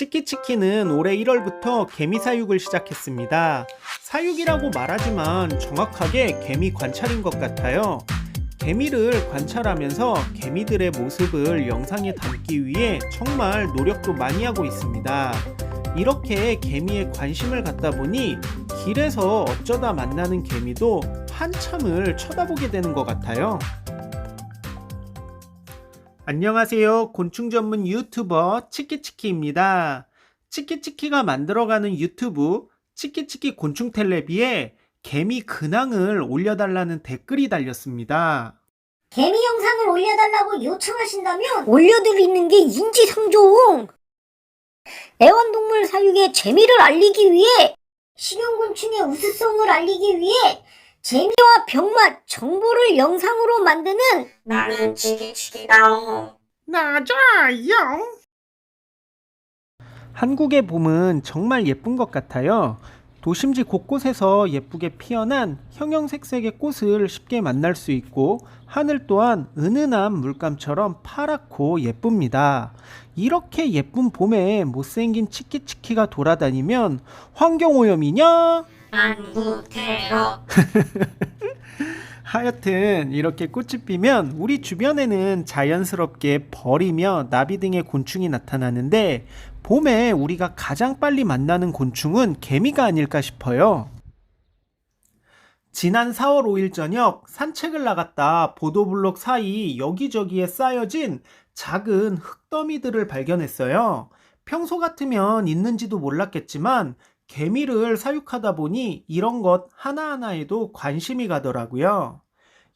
치키치키는 올해 1월부터 개미 사육을 시작했습니다. 사육이라고 말하지만 정확하게 개미 관찰인 것 같아요. 개미를 관찰하면서 개미들의 모습을 영상에 담기 위해 정말 노력도 많이 하고 있습니다. 이렇게 개미에 관심을 갖다 보니 길에서 어쩌다 만나는 개미도 한참을 쳐다보게 되는 것 같아요. 안녕하세요. 곤충 전문 유튜버 치키치키입니다. 치키치키가 만들어가는 유튜브 치키치키 곤충 텔레비에 개미 근황을 올려달라는 댓글이 달렸습니다. 개미 영상을 올려달라고 요청하신다면 올려드리는 게 인지상정. 애완동물 사육의 재미를 알리기 위해 식용곤충의 우수성을 알리기 위해 재미와 병맛 정보를 영상으로 만드는 나는 치기치기다. 나자요. 한국의 봄은 정말 예쁜 것 같아요. 도심지 곳곳에서 예쁘게 피어난 형형색색의 꽃을 쉽게 만날 수 있고 하늘 또한 은은한 물감처럼 파랗고 예쁩니다. 이렇게 예쁜 봄에 못생긴 치키치키가 돌아다니면 환경오염이냐? 안구 테러. 하여튼 이렇게 꽃이 피면 우리 주변에는 자연스럽게 벌이며 나비 등의 곤충이 나타나는데 봄에 우리가 가장 빨리 만나는 곤충은 개미가 아닐까 싶어요. 지난 4월 5일 저녁 산책을 나갔다 보도블록 사이 여기저기에 쌓여진 작은 흙더미들을 발견했어요. 평소 같으면 있는지도 몰랐겠지만 개미를 사육하다 보니 이런 것 하나하나에도 관심이 가더라고요.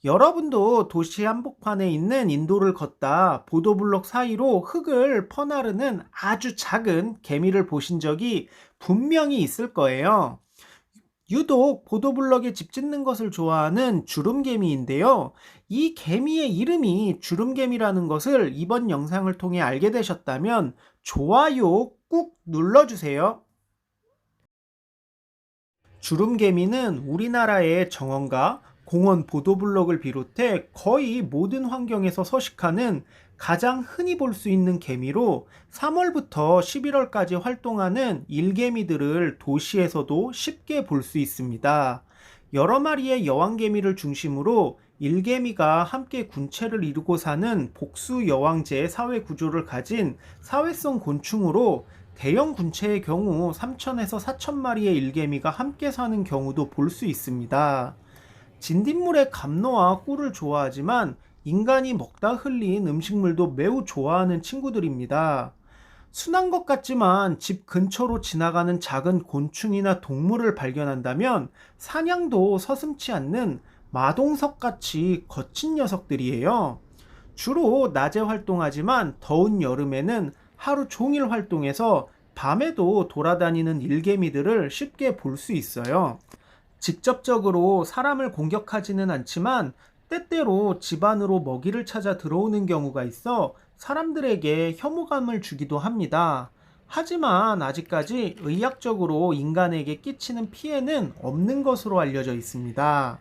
여러분도 도시 한복판에 있는 인도를 걷다 보도블록 사이로 흙을 퍼나르는 아주 작은 개미를 보신 적이 분명히 있을 거예요. 유독 보도블럭에 집 짓는 것을 좋아하는 주름개미인데요. 이 개미의 이름이 주름개미라는 것을 이번 영상을 통해 알게 되셨다면 좋아요 꾹 눌러주세요. 주름개미는 우리나라의 정원과 공원 보도블럭을 비롯해 거의 모든 환경에서 서식하는 가장 흔히 볼 수 있는 개미로 3월부터 11월까지 활동하는 일개미들을 도시에서도 쉽게 볼 수 있습니다. 여러 마리의 여왕개미를 중심으로 일개미가 함께 군체를 이루고 사는 복수 여왕제 사회 구조를 가진 사회성 곤충으로 대형 군체의 경우 3천에서 4천 마리의 일개미가 함께 사는 경우도 볼 수 있습니다. 진딧물의 감로와 꿀을 좋아하지만 인간이 먹다 흘린 음식물도 매우 좋아하는 친구들입니다. 순한 것 같지만 집 근처로 지나가는 작은 곤충이나 동물을 발견한다면 사냥도 서슴치 않는 마동석 같이 거친 녀석들이에요. 주로 낮에 활동하지만 더운 여름에는 하루 종일 활동해서 밤에도 돌아다니는 일개미들을 쉽게 볼 수 있어요. 직접적으로 사람을 공격하지는 않지만 때때로 집 안으로 먹이를 찾아 들어오는 경우가 있어 사람들에게 혐오감을 주기도 합니다. 하지만 아직까지 의학적으로 인간에게 끼치는 피해는 없는 것으로 알려져 있습니다.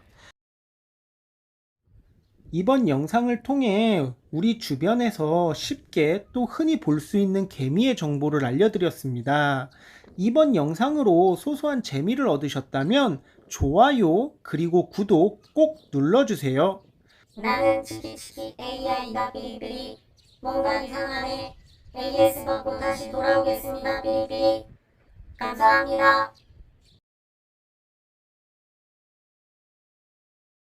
이번 영상을 통해 우리 주변에서 쉽게 또 흔히 볼 수 있는 개미의 정보를 알려드렸습니다. 이번 영상으로 소소한 재미를 얻으셨다면 좋아요 그리고 구독 꼭 눌러주세요. 나는 치기치기 AI다 비리비리. 뭔가 이상하네. AS 받고 다시 돌아오겠습니다 비리비리. 감사합니다.